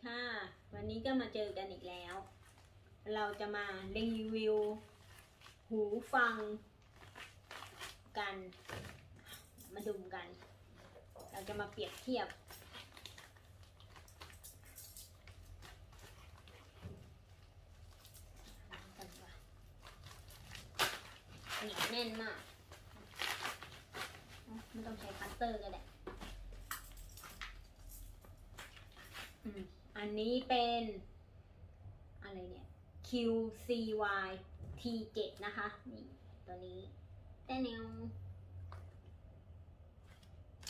ดีค่ะ วันนี้ก็มาเจอกันอีกแล้ว เราจะมารีวิว หูฟัง กัน มาดูกัน เราจะมาเปรียบเทียบกันว่าเหนียวแน่นมาก ไม่ต้องใช้คัตเตอร์ก็ได้ อืม อันนี้เป็น อะไรเนี่ย QCY T7 นะคะ นี่ ตัวนี้แต่แนว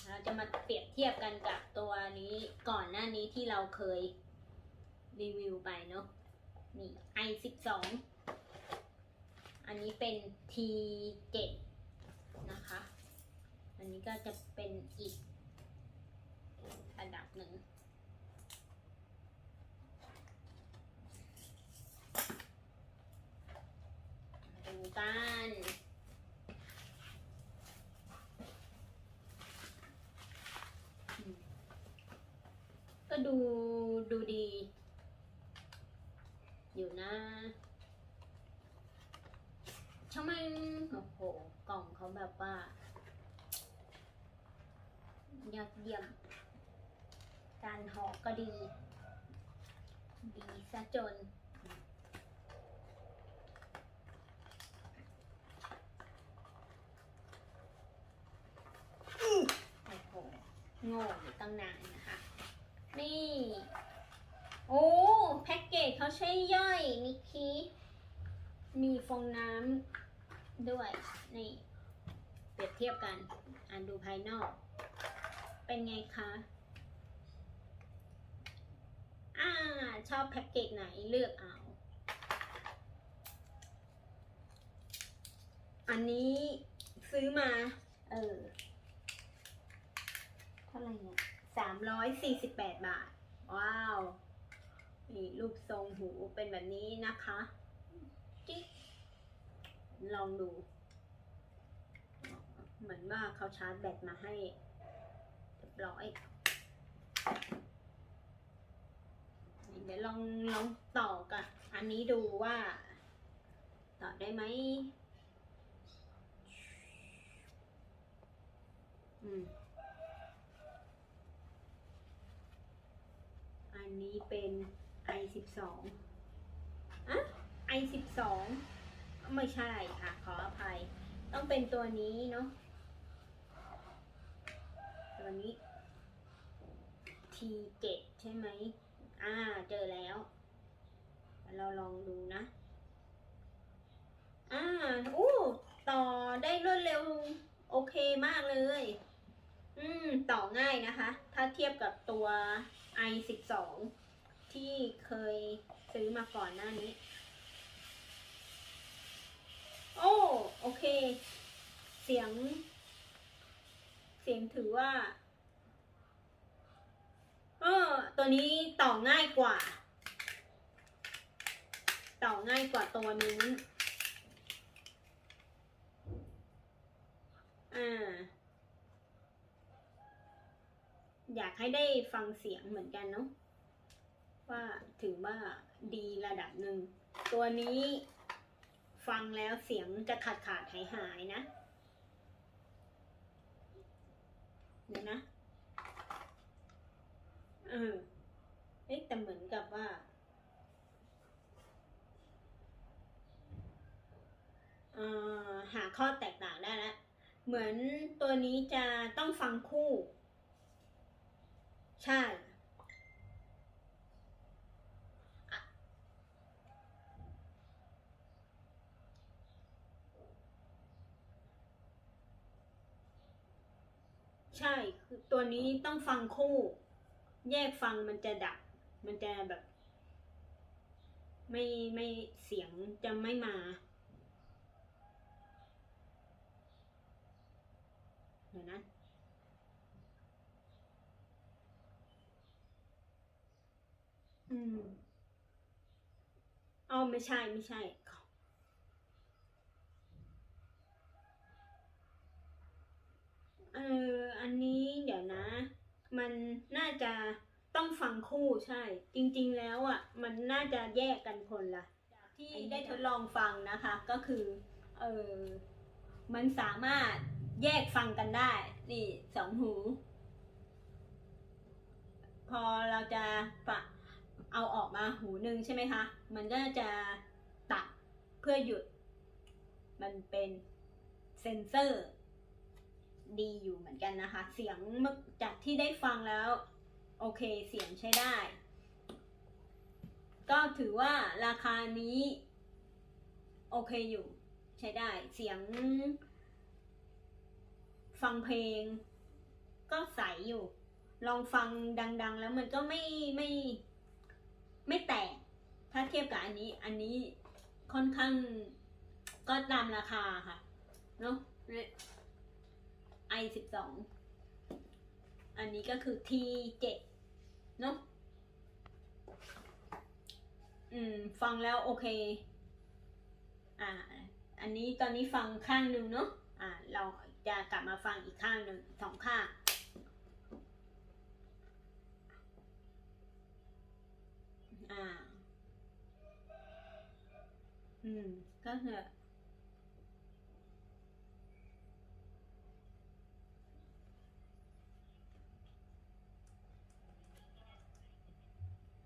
เราจะมาเปรียบเทียบกันกับตัวนี้ก่อนหน้านี้ที่เราเคยรีวิวไปเนาะ นี่ i12 อันนี้เป็น T7 นะคะ อันนี้ก็จะเป็นอีกระดับหนึ่ง มาดูกันอืม ก็ดูดูดี อยู่นะทำไมโอ้โห กล่องเขาแบบว่า ยอดเยี่ยม การห่อก็ดี ดีซะจนโอ้โหโง่อยู่ตั้งนานนะคะ นี่ โอ้ แพ็กเกจเขาใช้ย่อยนิกคีมีฟองน้ำด้วย นี่ เปรียบเทียบกัน อ่านดูภายนอก เป็นไงคะอ่าชอบแพ็กเกจไหนเลือกเอา อันนี้ซื้อมา เออ เท่าไหร่เนี่ย สามร้อยสี่สิบแปดบาท ว้าว นี่รูปทรงหูเป็นแบบนี้นะคะจิ๊กลองดู เหมือนว่าเขาชาร์จแบตมาให้เรียบร้อยเดี๋ยวลองลองต่อกับอันนี้ดูว่า ต่อได้ไหมอืม อั นี้เป็น i สิบสองอะ i สิบสองไม่ใช่ค่ะ ขออภัย ต้องเป็นตัวนี้เนาะ ตัวนี้ t เจ็ดใช่ไหม อ่า เจอแล้ว เราลองดูนะ อ่า อู้ ต่อได้รวดเร็ว โอเคมากเลย อืมต่อง่ายนะคะ ถ้าเทียบกับตัว i สิบสองที่เคยซื้อมาก่อนหน้านี้ โอ้โอเค เสียง เสียงถือว่าเออตัวนี้ต่อง่ายกว่า ต่อง่ายกว่าตัวนี้อ่า อยากให้ได้ฟังเสียงเหมือนกันเนาะว่าถือว่าดีระดับหนึ่ง ตัวนี้ฟังแล้วเสียงจะขาดขาดหายหายนะเดี๋ยวนะเออเอ๊ะแต่เหมือนกับว่า หาข้อแตกต่างได้แล้ว เหมือนตัวนี้จะต้องฟังคู่ ใช่ ใช่ คือตัวนี้ต้องฟังคู่ แยกฟังมันจะดับ มันจะแบบ ไม่ไม่เสียงจะไม่มาเดี๋ยวนะ อืมอ๋อไม่ใช่ไม่ใช่ เออ อันนี้เดี๋ยวนะ มันน่าจะต้องฟังคู่ใช่ จริง ๆ แล้วอะ มันน่าจะแยกกันคนละที่ได้ทดลองฟังนะคะ ก็คือ เออมันสามารถแยกฟังกันได้ นี่สองหู พอเราจะปะ เอาออกมาหูหนึ่งใช่ไหมคะ มันก็จะตัดเพื่อหยุด มันเป็นเซนเซอร์ ดีอยู่เหมือนกันนะคะ เสียงเมื่อจากที่ได้ฟังแล้ว โอเคเสียงใช้ได้ ก็ถือว่าราคานี้ โอเคอยู่ใช้ได้เสียง ฟังเพลง ก็ใสอยู่ ลองฟังดัง ๆ แล้วมันก็ไม่ไม่ ไม่แตก ถ้าเทียบกับอันนี้ อันนี้ค่อนข้างก็ตามราคาค่ะ เนาะไอสิบสองอันนี้ก็คือ T เจ็ดเนาะอืม ฟังแล้วโอเค อ่า อันนี้ตอนนี้ฟังข้างหนึ่งเนาะอ่า เราจะกลับมาฟังอีกข้างหนึ่งสองข้าง อ่า อืม ก็คือ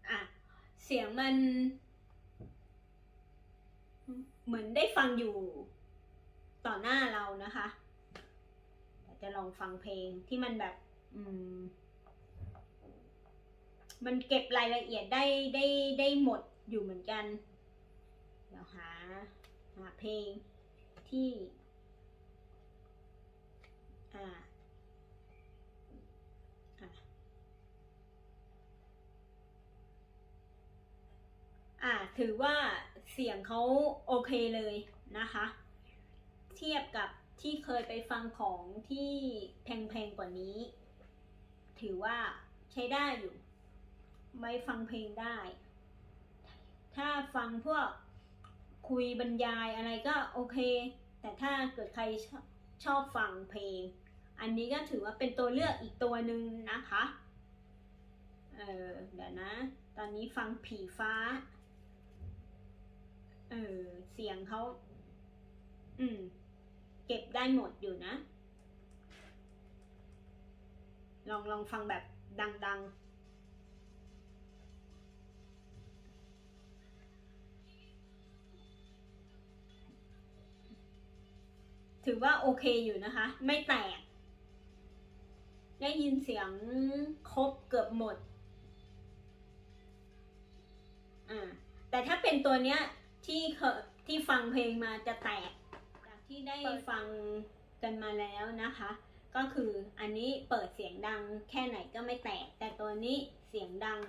อะ เสียงมัน เหมือนได้ฟังอยู่ต่อหน้าเรานะคะจะลองฟังเพลงที่มันแบบ อืม มันเก็บรายละเอียดได้ได้ได้หมดอยู่เหมือนกัน เพลงที่อ่าอะอ่าถือว่าเสียงเขาโอเคเลยนะคะ เทียบกับที่เคยไปฟังของที่แพงๆกว่านี้ ถือว่าใช้ได้อยู่ ไม่ฟังเพลงได้ ถ้าฟังพวก คุยบรรยายอะไรก็โอเค แต่ถ้าเกิดใครชอบชอบฟังเพลง อันนี้ก็ถือว่าเป็นตัวเลือกอีกตัวหนึ่งนะคะ เออเดี๋ยวนะ ตอนนี้ฟังผีฟ้า เออเสียงเขาอืม เก็บได้หมดอยู่นะ ลองลองฟังแบบดัง ๆ ถือว่าโอเคอยู่นะคะ ไม่แตก ได้ยินเสียงครบเกือบหมด อ่า แต่ถ้าเป็นตัวเนี้ยที่เคที่ฟังเพลงมาจะแตก จากที่ได้ฟังกันมาแล้วนะคะ ก็คืออันนี้เปิดเสียงดังแค่ไหนก็ไม่แตก แต่ตัวนี้เสียงดัง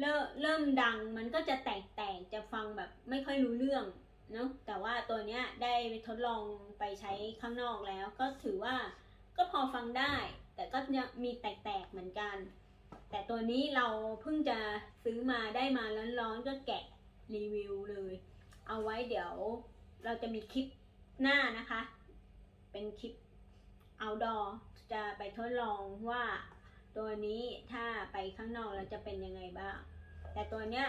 เริ่มเริ่มดังมันก็จะแตกแตกจะฟังแบบไม่ค่อยรู้เรื่อง เนาะแต่ว่าตัวเนี้ยได้ไปทดลองไปใช้ข้างนอกแล้ว ก็ถือว่าก็พอฟังได้ แต่ก็ยังมีแตกๆเหมือนกัน แต่ตัวนี้เราเพิ่งจะซื้อมาได้มาร้อนๆก็แกะรีวิวเลย เอาไว้เดี๋ยวเราจะมีคลิปหน้านะคะ เป็นคลิป outdoor จะไปทดลองว่าตัวนี้ถ้าไปข้างนอกเราจะเป็นยังไงบ้าง แต่ตัวเนี้ย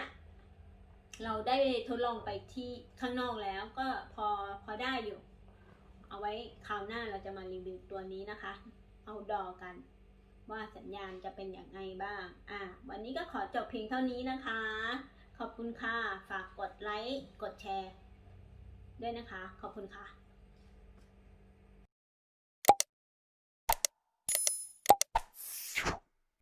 เราได้ทดลองไปที่ข้างนอกแล้วก็พอพอได้อยู่ เอาไว้คราวหน้าเราจะมารีวิวตัวนี้นะคะ เอาดอกัน ว่าสัญญาณจะเป็นอย่างไรบ้าง อะวันนี้ก็ขอจบเพียงเท่านี้นะคะ ขอบคุณค่ะ ฝากกดไลค์ กดแชร์ ด้วยนะคะ ขอบคุณค่ะ